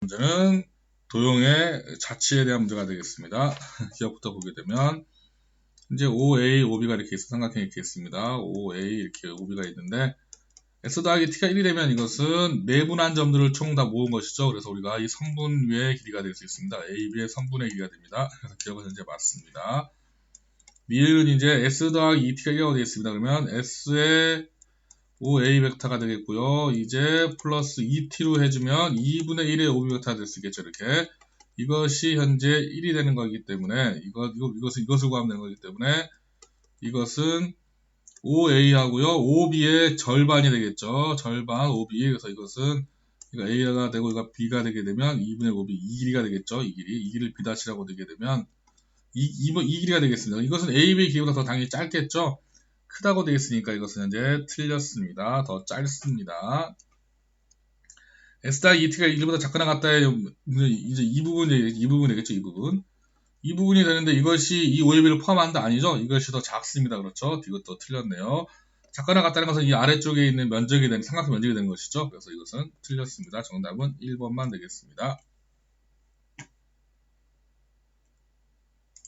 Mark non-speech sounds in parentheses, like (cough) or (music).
문제는 도형의 자치에 대한 문제가 되겠습니다. (laughs) 기억부터 보게 되면 이제 OA, OB가 이렇게 있어 삼각형이 이렇게 있습니다. OA 이렇게 OB가 있는데 S 더하기 T가 1이 되면 이것은 내분한 점들을 총 다 모은 것이죠. 그래서 우리가 이 선분 위의 길이가 될 수 있습니다. AB의 선분의 길이가 됩니다. 그래서 기억은 현재 맞습니다. 미을은 이제 S 더하기 2T가 1이라고 되어 있습니다. 그러면 S의 OA 벡터가 되겠고요. 이제 플러스 2T로 해주면 2분의 1의 OB 벡터가 될 수 있겠죠. 이렇게. 이것이 현재 1이 되는 거기 때문에, 이것, 이것, 이것을, 이것을 구하면 되는 거기 때문에, 이것은 OA 하고요. OB의 절반이 되겠죠. 절반 OB. 그래서 이것은 A가 되고 이거 B가 되게 되면 2분의 5B 이 길이가 되겠죠. 이 길이. 이 길이를 B-라고 되게 되면 이, 이, 이 길이가 되겠습니다. 이것은 AB 길이보다 더 당연히 짧겠죠. 크다고 되어 있으니까 이것은 이제 틀렸습니다. 더 짧습니다. S-ET가 1보다 작거나 같다의 이제 이 부분이 이 부분이 되겠죠. 이 부분. 이 부분이 되는데 이것이 이 OAB를 포함한다 아니죠? 이것이 더 작습니다. 그렇죠? 이것도 틀렸네요. 작거나 같다는 것은 이 아래쪽에 있는 면적이 되는 삼각형 면적이 되는 것이죠. 그래서 이것은 틀렸습니다. 정답은 1번만 되겠습니다.